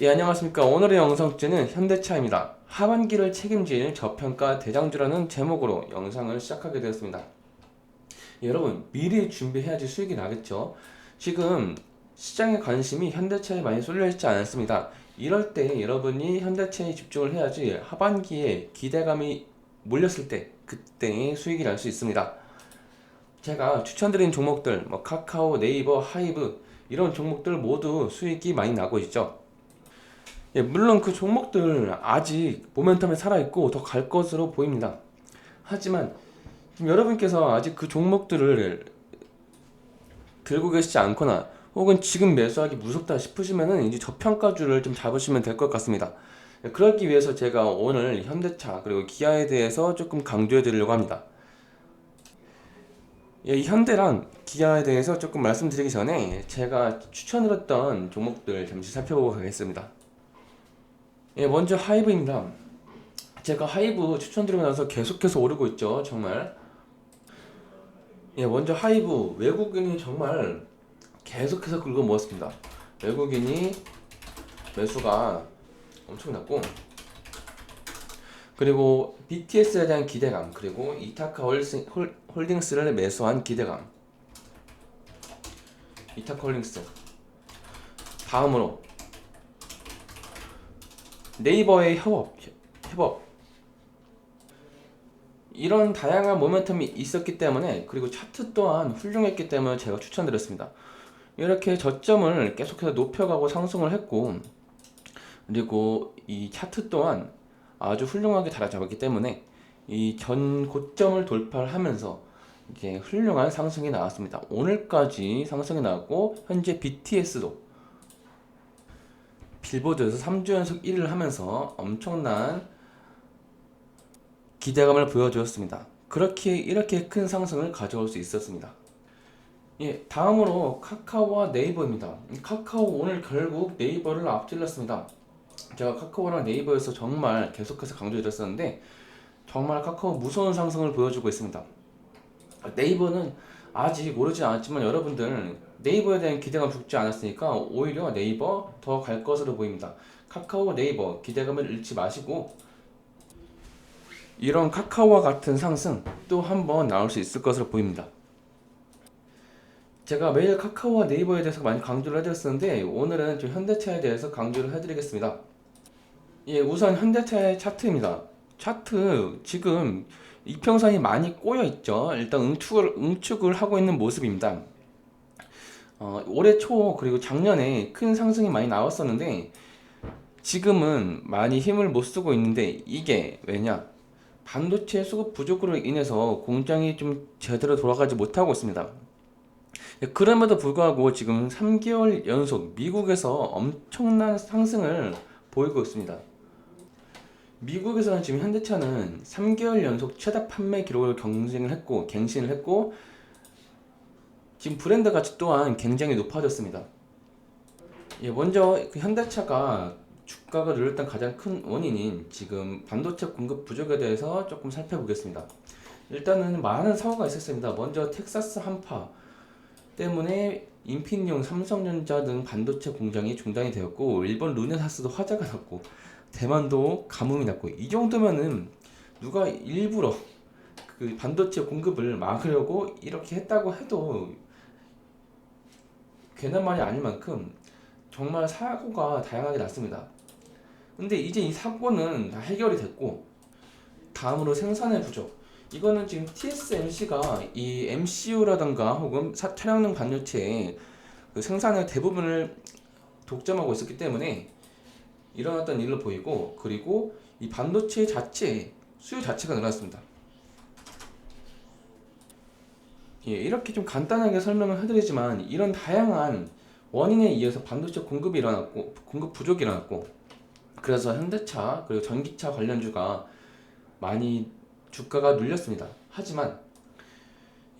예, 안녕하십니까. 오늘의 영상 주제는 현대차입니다. 하반기를 책임질 저평가 대장주라는 제목으로 영상을 시작하게 되었습니다. 예, 여러분, 미리 준비해야지 수익이 나겠죠? 지금 시장의 관심이 현대차에 많이 쏠려 있지 않습니다. 이럴 때 여러분이 현대차에 집중을 해야지 하반기에 기대감이 몰렸을 때 그때 수익이 날 수 있습니다. 제가 추천드린 종목들, 뭐 카카오, 네이버, 하이브 이런 종목들 모두 수익이 많이 나고 있죠. 예, 물론 그 종목들 아직 모멘텀에 살아있고 더 갈 것으로 보입니다. 하지만 여러분께서 아직 그 종목들을 들고 계시지 않거나 혹은 지금 매수하기 무섭다 싶으시면은 이제 저평가주를 좀 잡으시면 될 것 같습니다. 예, 그러기 위해서 제가 오늘 현대차 그리고 기아에 대해서 조금 강조해 드리려고 합니다. 예, 이 현대랑 기아에 대해서 조금 말씀드리기 전에 제가 추천드렸던 종목들 잠시 살펴보고 가겠습니다. 예, 먼저 하이브입니다. 제가 하이브 추천드리고 나서 계속해서 오르고 있죠, 정말. 예, 먼저 하이브 외국인이 정말 계속해서 긁어 모았습니다. 외국인이 매수가 엄청났고, 그리고 BTS에 대한 기대감, 그리고 이타카 홀스- 홀- 홀딩스를 매수한 기대감. 이타카 홀딩스. 다음으로 네이버의 협업, 협업. 이런 다양한 모멘텀이 있었기 때문에 그리고 차트 또한 훌륭했기 때문에 제가 추천드렸습니다. 이렇게 저점을 계속해서 높여가고 상승을 했고 그리고 이 차트 또한 아주 훌륭하게 달아잡았기 때문에 이 전 고점을 돌파를 하면서 이제 훌륭한 상승이 나왔습니다. 오늘까지 상승이 나왔고 현재 BTS도 빌보드에서 3주 연속 1위를 하면서 엄청난 기대감을 보여주었습니다. 그렇게 이렇게 큰 상승을 가져올 수 있었습니다. 예, 다음으로 카카오와 네이버입니다. 카카오 오늘 결국 네이버를 앞질렀습니다. 제가 카카오랑 네이버에서 정말 계속해서 강조드렸었는데 정말 카카오 무서운 상승을 보여주고 있습니다. 네이버는 아직 오르지 않았지만 여러분들 네이버에 대한 기대감 죽지 않았으니까 오히려 네이버 더 갈 것으로 보입니다. 카카오 네이버 기대감을 잃지 마시고 이런 카카오와 같은 상승 또 한 번 나올 수 있을 것으로 보입니다. 제가 매일 카카오와 네이버에 대해서 많이 강조를 해드렸었는데 오늘은 좀 현대차에 대해서 강조를 해드리겠습니다. 예, 우선 현대차의 차트입니다. 차트 지금 이평선이 많이 꼬여 있죠. 일단 응축을 응축을 하고 있는 모습입니다. 어, 올해 초 그리고 작년에 큰 상승이 많이 나왔었는데 지금은 많이 힘을 못 쓰고 있는데 이게 왜냐? 반도체 수급 부족으로 인해서 공장이 좀 제대로 돌아가지 못하고 있습니다. 예, 그럼에도 불구하고 지금 3개월 연속 미국에서 엄청난 상승을 보이고 있습니다. 미국에서는 지금 현대차는 3개월 연속 최다 판매 기록을 경쟁을 했고 갱신을 했고 지금 브랜드 가치 또한 굉장히 높아졌습니다. 예, 먼저 그 현대차가 주가가 늘었던 가장 큰 원인인 지금 반도체 공급 부족에 대해서 조금 살펴보겠습니다. 일단은 많은 사고가 있었습니다. 먼저 텍사스 한파 때문에 인피니온, 삼성전자 등 반도체 공장이 중단이 되었고 일본 르네사스도 화재가 났고 대만도 가뭄이 났고 이 정도면은 누가 일부러 그 반도체 공급을 막으려고 이렇게 했다고 해도 괜한 말이 아닐 만큼 정말 사고가 다양하게 났습니다. 근데 이제 이 사고는 다 해결이 됐고 다음으로 생산의 부족. 이거는 지금 TSMC가 이 MCU라던가 혹은 사- 차량용 반도체의 그 생산의 대부분을 독점하고 있었기 때문에 일어났던 일로 보이고 그리고 이 반도체 자체 수요 자체가 늘어났습니다. 예, 이렇게 좀 간단하게 설명을 해드리지만 이런 다양한 원인에 의해서 반도체 공급이 일어났고 공급 부족이 일어났고 그래서 현대차 그리고 전기차 관련주가 많이 주가가 눌렸습니다. 하지만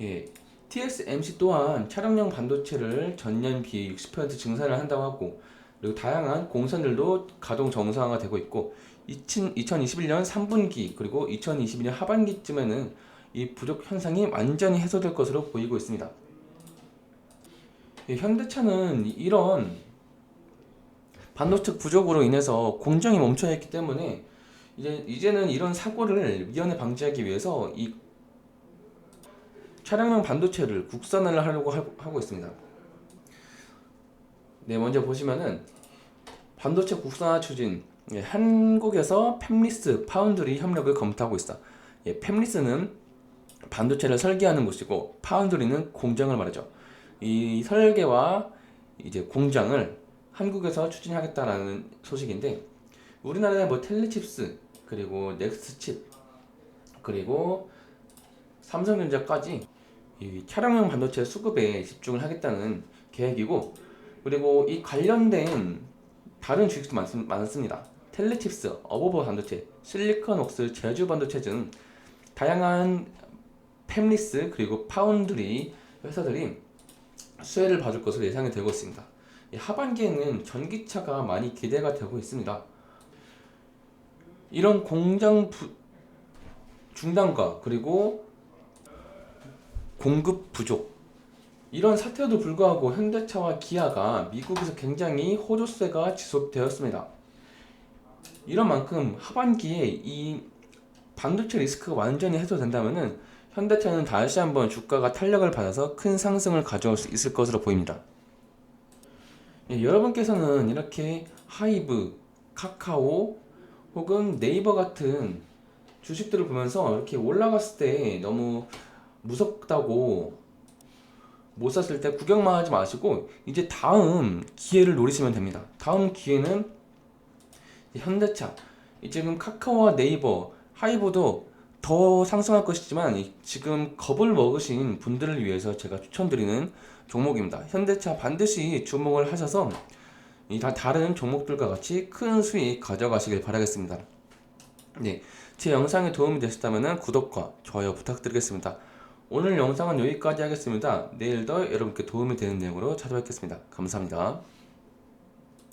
예, TSMC 또한 차량용 반도체를 전년 비해 60% 증산을 한다고 하고 그리고 다양한 공선들도 가동 정상화되고 있고 2021년 3분기 그리고 2022년 하반기쯤에는 이 부족 현상이 완전히 해소될 것으로 보이고 있습니다. 예, 현대차는 이런 반도체 부족으로 인해서 공장이 멈춰 있기 때문에 이제 이제는 이런 사고를 미연에 방지하기 위해서 이 차량용 반도체를 국산화를 하려고 하- 하고 있습니다. 네, 먼저 보시면은 반도체 국산화 추진 예, 한국에서 팹리스 파운드리 협력을 검토하고 있어. 예, 팹리스는 반도체를 설계하는 곳이고 파운드리는 공장을 말하죠. 이 설계와 이제 공장을 한국에서 추진하겠다라는 소식인데 우리나라에 뭐 텔리칩스 그리고 넥스칩 그리고 삼성전자까지 이 차량용 반도체 수급에 집중을 하겠다는 계획이고 그리고 이 관련된 다른 주식도 많, 많습니다. 텔리칩스, 어버버 반도체, 실리컨웍스, 제주 반도체 등 다양한 팹리스 그리고 파운드리 회사들이 수혜를 받을 것으로 예상이 되고 있습니다. 이 하반기에는 전기차가 많이 기대가 되고 있습니다. 이런 공장 부, 중단과 그리고 공급 부족 이런 사태에도 불구하고 현대차와 기아가 미국에서 굉장히 호조세가 지속되었습니다. 이런 만큼 하반기에 이 반도체 리스크가 완전히 해소된다면은 현대차는 다시 한번 주가가 탄력을 받아서 큰 상승을 가져올 수 있을 것으로 보입니다. 예, 여러분께서는 이렇게 하이브, 카카오 혹은 네이버 같은 주식들을 보면서 이렇게 올라갔을 때 너무 무섭다고 못 샀을 때 구경만 하지 마시고 이제 다음 기회를 노리시면 됩니다. 다음 기회는 현대차, 이 지금 카카오와 네이버, 하이브도 더 상승할 것이지만 이 지금 겁을 먹으신 분들을 위해서 제가 추천드리는 종목입니다. 현대차 반드시 주목을 하셔서 이다 다른 종목들과 같이 큰 수익 가져가시길 바라겠습니다. 네, 제 영상이 도움이 되셨다면 구독과 좋아요 부탁드리겠습니다. 오늘 영상은 여기까지 하겠습니다. 내일 더 여러분께 도움이 되는 내용으로 찾아뵙겠습니다. 감사합니다.